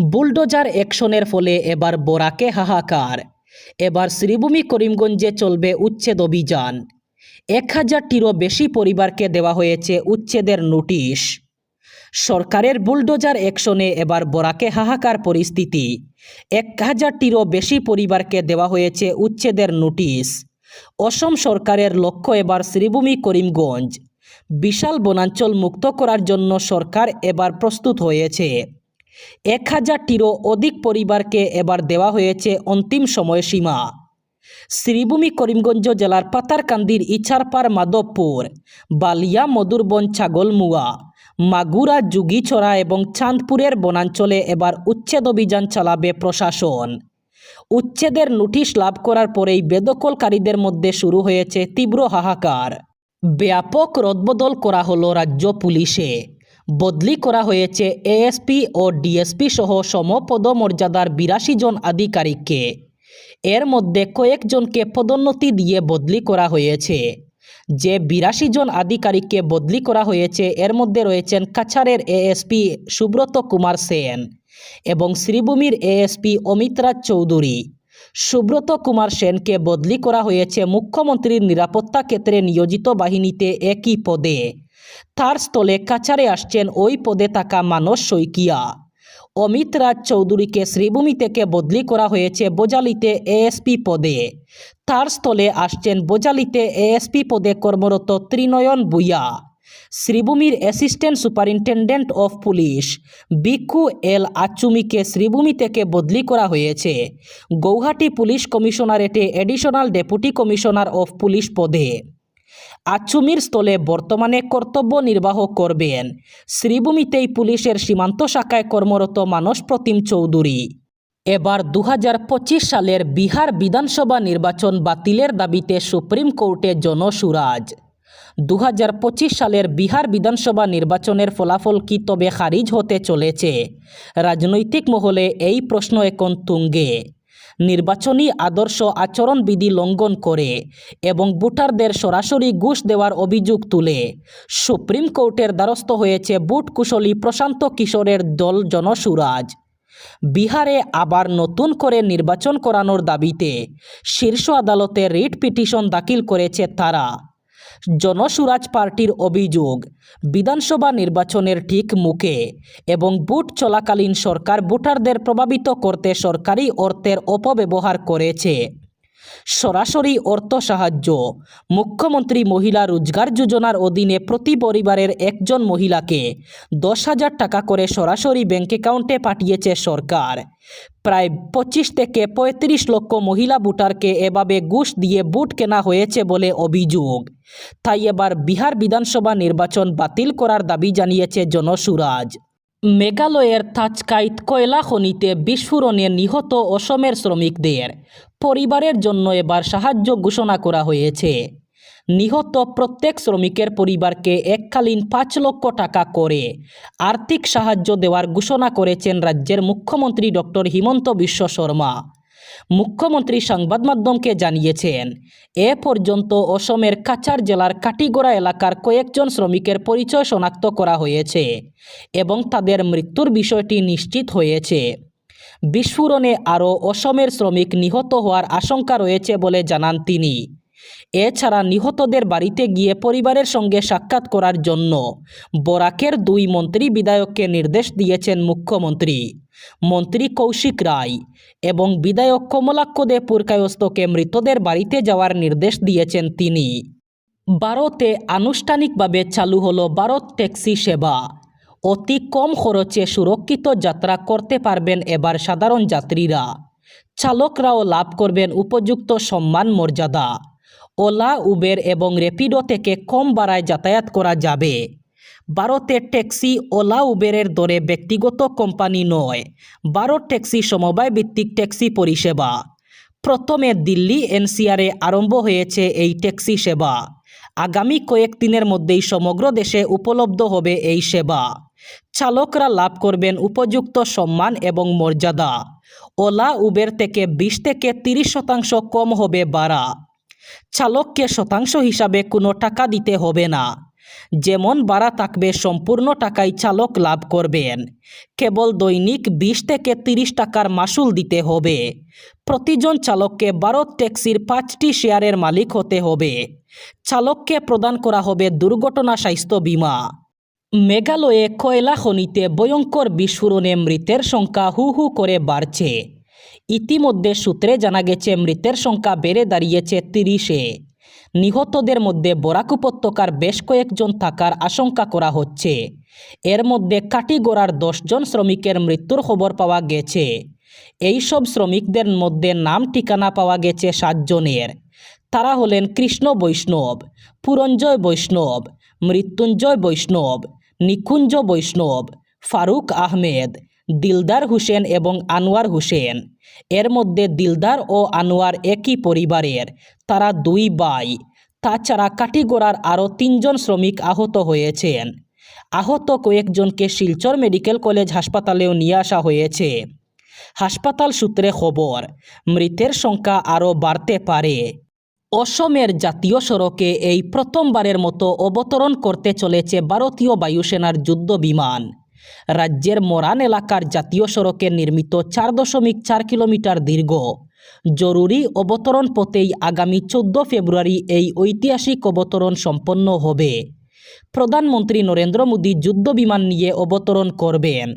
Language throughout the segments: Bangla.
বুলডোজার অ্যাকশনের ফলে এবার বরাকে হাহাকার। এবার শ্রীভূমি করিমগঞ্জে চলবে উচ্ছেদ অভিযান। এক হাজারটিরও বেশি পরিবারকে দেওয়া হয়েছে উচ্ছেদের নোটিশ। সরকারের বুলডোজার অ্যাকশনে এবার বরাকে হাহাকার পরিস্থিতি। এক হাজারটিরও বেশি পরিবারকে দেওয়া হয়েছে উচ্ছেদের নোটিশ। অসম সরকারের লক্ষ্য এবার শ্রীভূমি করিমগঞ্জ। বিশাল বনাঞ্চল মুক্ত করার জন্য সরকার এবার প্রস্তুত হয়েছে। এক হাজারটিরও অধিক পরিবারকে এবার দেওয়া হয়েছে অন্তিম সময়সীমা। শ্রীভূমি করিমগঞ্জ জেলার পাতারকান্দির ইছারপাড় মাধবপুর, বালিয়া মধুরবন ছাগলমুয়া, মাগুরা যুগিছড়া এবং চাঁদপুরের বনাঞ্চলে এবার উচ্ছেদ অভিযান চালাবে প্রশাসন। উচ্ছেদের নোটিশ লাভ করার পরেই বেদখলকারীদের মধ্যে শুরু হয়েছে তীব্র হাহাকার। ব্যাপক রদবদল করা হলো রাজ্য পুলিশে। বদলি করা হয়েছে এএসপি ও ডিএসপি সহ সমপদমর্যাদার বিরাশি জন আধিকারিককে। এর মধ্যে কয়েকজনকে পদোন্নতি দিয়ে বদলি করা হয়েছে। যে বিরাশি জন আধিকারিককে বদলি করা হয়েছে, এর মধ্যে রয়েছেন কাছারের এএসপি সুব্রত কুমার সেন এবং শ্রীভূমির এএসপি অমিতরাজ চৌধুরী। সুব্রত কুমার সেনকে বদলি করা হয়েছে মুখ্যমন্ত্রীর নিরাপত্তা ক্ষেত্রে নিয়োজিত বাহিনীতে একই পদে। তার স্থলে কাছাড়ে আসছেন ওই পদে থাকা মানস শইকিয়া। অমিত রাজ চৌধুরীকে শ্রীভূমি থেকে বদলি করা হয়েছে বোজালিতে এএসপি পদে। তার স্থলে আসছেন বোজালিতে এএসপি পদে কর্মরত ত্রিনয়ন বুইয়া শ্রীভূমির অ্যাসিস্ট্যান্ট সুপারিনটেন্ডেন্ট অফ পুলিশ বিক্ষু এল আচুমিকে শ্রীভূমি থেকে বদলি করা হয়েছে। Guwahati police কমিশনারেটে additional deputy commissioner of police পদে। আচুমির স্থলে বর্তমানে কর্তব্য নির্বাহ করবেন। শ্রীভূমিতেই পুলিশের সীমান্ত শাখায় কর্মরত মানস প্রতিম চৌধুরী। এবার দু হাজার পঁচিশ সালের বিহার বিধানসভা নির্বাচন বাতিলের দাবিতে সুপ্রিম কোর্টে জনসুরাজ। দু হাজার পঁচিশ সালের বিহার বিধানসভা নির্বাচনের ফলাফল কি তবে খারিজ হতে চলেছে? রাজনৈতিক মহলে এই প্রশ্ন এখন তুঙ্গে। নির্বাচনী আদর্শ আচরণবিধি লঙ্ঘন করে এবং ভোটারদের সরাসরি ঘুষ দেওয়ার অভিযোগ তুলে। সুপ্রিম কোর্টের দ্বারস্থ হয়েছে বুট কুশলী প্রশান্ত কিশোরের দল জনসুরাজ। বিহারে আবার নতুন করে নির্বাচন করানোর দাবিতে শীর্ষ আদালতে রিট পিটিশন দাখিল করেছে তারা। জনসুরাজ পার্টির অভিযোগ, বিধানসভা নির্বাচনের ঠিক মুখে এবং বুট চলাকালীন সরকার ভোটারদের প্রভাবিত করতে সরকারি অর্থের অপব্যবহার করেছে। সরাসরি অর্থ সাহায্য। মুখ্যমন্ত্রী মহিলা রোজগার যোজনার অধীনে প্রতি পরিবারের একজন মহিলাকে দশ হাজার টাকা করে সরাসরি ব্যাঙ্ক অ্যাকাউন্টে পাঠিয়েছে সরকার। প্রায় পঁচিশ থেকে পঁয়ত্রিশ লক্ষ মহিলা ভোটারকে এভাবে ঘুষ দিয়ে বুট কেনা হয়েছে বলে অভিযোগ। তাই এবার বিহার বিধানসভা নির্বাচন বাতিল করার দাবি জানিয়েছে জনসুরাজ। মেঘালয়ের তাজকাইত কয়লা খনিতে বিস্ফোরণে নিহত অসমের শ্রমিকদের পরিবারের জন্য এবার সাহায্য ঘোষণা করা হয়েছে। নিহত প্রত্যেক শ্রমিকের পরিবারকে এককালীন পাঁচ লক্ষ টাকা করে আর্থিক সাহায্য দেওয়ার ঘোষণা করেছেন রাজ্যের মুখ্যমন্ত্রী ডক্টর হিমন্ত বিশ্ব শর্মা। মুখ্যমন্ত্রী সংবাদ মাধ্যমকে জানিয়েছেন, এ পর্যন্ত অসমের কাছার জেলার কাটিগোড়া এলাকার কয়েকজন শ্রমিকের পরিচয় শনাক্ত করা হয়েছে এবং তাদের মৃত্যুর বিষয়টি নিশ্চিত হয়েছে। বিস্ফোরণে আরও অসমের শ্রমিক নিহত হওয়ার আশঙ্কা রয়েছে বলে জানান তিনি। এছাড়া নিহতদের বাড়িতে গিয়ে পরিবারের সঙ্গে সাক্ষাৎ করার জন্য বরাকের দুই মন্ত্রী বিধায়ককে নির্দেশ দিয়েছেন মুখ্যমন্ত্রী। মন্ত্রী কৌশিক রায় এবং বিধায়ক কমলাক্ষ দে পুরকায়স্তকে মৃতদের বাড়িতে যাওয়ার নির্দেশ দিয়েছেন তিনি। ভারতে আনুষ্ঠানিকভাবে চালু হলো ভারত ট্যাক্সি সেবা। অতি কম খরচে সুরক্ষিত যাত্রা করতে পারবেন এবার সাধারণ যাত্রীরা। চালকরাও লাভ করবেন উপযুক্ত সম্মান মর্যাদা। ওলা, উবের এবং র্যাপিডো থেকে কম ভাড়ায় যাতায়াত করা যাবে। ভারতে ট্যাক্সি ওলা, উবেরের দরে ব্যক্তিগত কোম্পানি নয় ভারত ট্যাক্সি সমবায় ভিত্তিক ট্যাক্সি পরিষেবা। প্রথমে দিল্লি এনসিআরে আরম্ভ হয়েছে এই ট্যাক্সি সেবা। আগামী কয়েক দিনের মধ্যেই সমগ্র দেশে উপলব্ধ হবে এই সেবা। চালকরা লাভ করবেন উপযুক্ত সম্মান এবং মর্যাদা। ওলা, উবের থেকে বিশ থেকে তিরিশ শতাংশ কম হবে ভাড়া। চালককে শতাংশ হিসাবে কোনো টাকা দিতে হবে না। যেমন ভাড়া থাকবে সম্পূর্ণ টাকায় চালক লাভ করবেন। কেবল দৈনিক বিশ থেকে তিরিশ টাকার মাসুল দিতে হবে। প্রতিজন চালককে ভারত ট্যাক্সির পাঁচটি শেয়ারের মালিক হতে হবে। চালককে প্রদান করা হবে দুর্ঘটনা স্বাস্থ্য বীমা। মেঘালয়ে কয়লা খনিতে ভয়ঙ্কর বিস্ফোরণে মৃতের সংখ্যা হু হু করে বাড়ছে। ইতিমধ্যে সূত্রে জানা গেছে, মৃতের সংখ্যা বেড়ে দাঁড়িয়েছে তিরিশে। নিহতদের মধ্যে বরাক উপত্যকার বেশ কয়েকজন থাকার আশঙ্কা করা হচ্ছে। এর মধ্যে কাটিগড়ার দশজন শ্রমিকের মৃত্যুর খবর পাওয়া গেছে। এই সব শ্রমিকদের মধ্যে নাম ঠিকানা পাওয়া গেছে সাতজনের। তারা হলেন কৃষ্ণ বৈষ্ণব, পুরঞ্জয় বৈষ্ণব, মৃত্যুঞ্জয় বৈষ্ণব, নিকুঞ্জ বৈষ্ণব, ফারুক আহমেদ দিলদার হোসেন এবং আনোয়ার হোসেন। এর মধ্যে দিলদার ও আনোয়ার একই পরিবারের, তারা দুই ভাই। তাছাড়া কাটিগড়ার আরও তিনজন শ্রমিক আহত হয়েছেন। আহত কয়েকজনকে শিলচর মেডিকেল কলেজ হাসপাতালেও নিয়ে আসা হয়েছে। হাসপাতাল সূত্রে খবর, মৃতের সংখ্যা আরও বাড়তে পারে। অসমের জাতীয় সড়কে এই প্রথমবারের মতো অবতরণ করতে চলেছে ভারতীয় বায়ুসেনার যুদ্ধ বিমান রাজ্যের মোরান এলাকার জাতীয় সড়কে নির্মিত চার দশমিক চার কিলোমিটার দীর্ঘ। জরুরি অবতরণ পথেই আগামী চোদ্দ ফেব্রুয়ারি এই ঐতিহাসিক অবতরণ সম্পন্ন হবে। প্রধানমন্ত্রী নরেন্দ্র মোদী যুদ্ধ বিমান নিয়ে অবতরণ করবেন।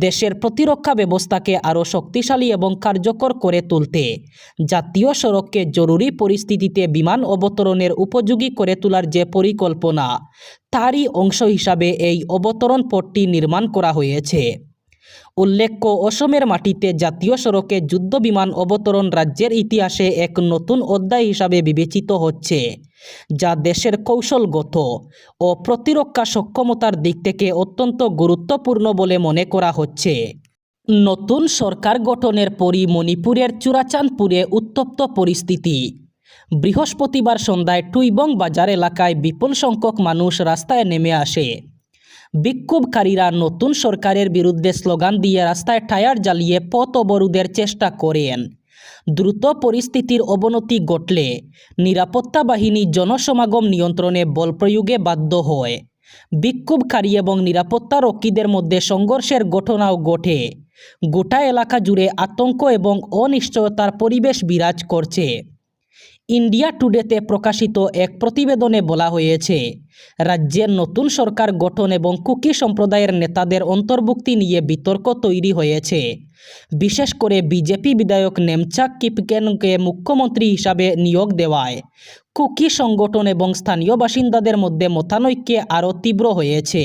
দেশের প্রতিরক্ষা ব্যবস্থাকে আরও শক্তিশালী এবং কার্যকর করে তুলতে, জাতীয় সড়ককে জরুরি পরিস্থিতিতে বিমান অবতরণের উপযোগী করে তোলার যে পরিকল্পনা তারই অংশ হিসাবে এই অবতরণ পথটি নির্মাণ করা হয়েছে। উল্লেখ্য, অসমের মাটিতে জাতীয় সড়কে যুদ্ধ বিমান অবতরণ রাজ্যের ইতিহাসে এক নতুন অধ্যায় হিসাবে বিবেচিত হচ্ছে, যা দেশের কৌশলগত ও প্রতিরক্ষা সক্ষমতার দিক থেকে অত্যন্ত গুরুত্বপূর্ণ বলে মনে করা হচ্ছে। নতুন সরকার গঠনের পরই মণিপুরের চূড়াচাঁদপুরে উত্তপ্ত পরিস্থিতি। বৃহস্পতিবার সন্ধ্যায় টুইবং বাজার এলাকায় বিপুল সংখ্যক মানুষ রাস্তায় নেমে আসে। বিক্ষোভকারীরা নতুন সরকারের বিরুদ্ধে স্লোগান দিয়ে রাস্তায় টায়ার জ্বালিয়ে পথ অবরোধের চেষ্টা করেন। দ্রুত পরিস্থিতির অবনতি ঘটলে নিরাপত্তা বাহিনী জনসমাগম নিয়ন্ত্রণে বল প্রয়োগে বাধ্য হয়। বিক্ষোভকারী এবং নিরাপত্তা রক্ষীদের মধ্যে সংঘর্ষের ঘটনাও ঘটে। গোটা এলাকা জুড়ে আতঙ্ক এবং অনিশ্চয়তার পরিবেশ বিরাজ করছে। ইন্ডিয়া টুডেতে প্রকাশিত এক প্রতিবেদনে বলা হয়েছে, রাজ্যের নতুন সরকার গঠন এবং কুকি সম্প্রদায়ের নেতাদের অন্তর্ভুক্তি নিয়ে বিতর্ক তৈরি হয়েছে। বিশেষ করে বিজেপি বিধায়ক নেমচাক কিপকেনকে মুখ্যমন্ত্রী হিসাবে নিয়োগ দেওয়ায়, কুকি সংগঠন এবং স্থানীয় বাসিন্দাদের মধ্যে মতানৈক্যে আরও তীব্র হয়েছে।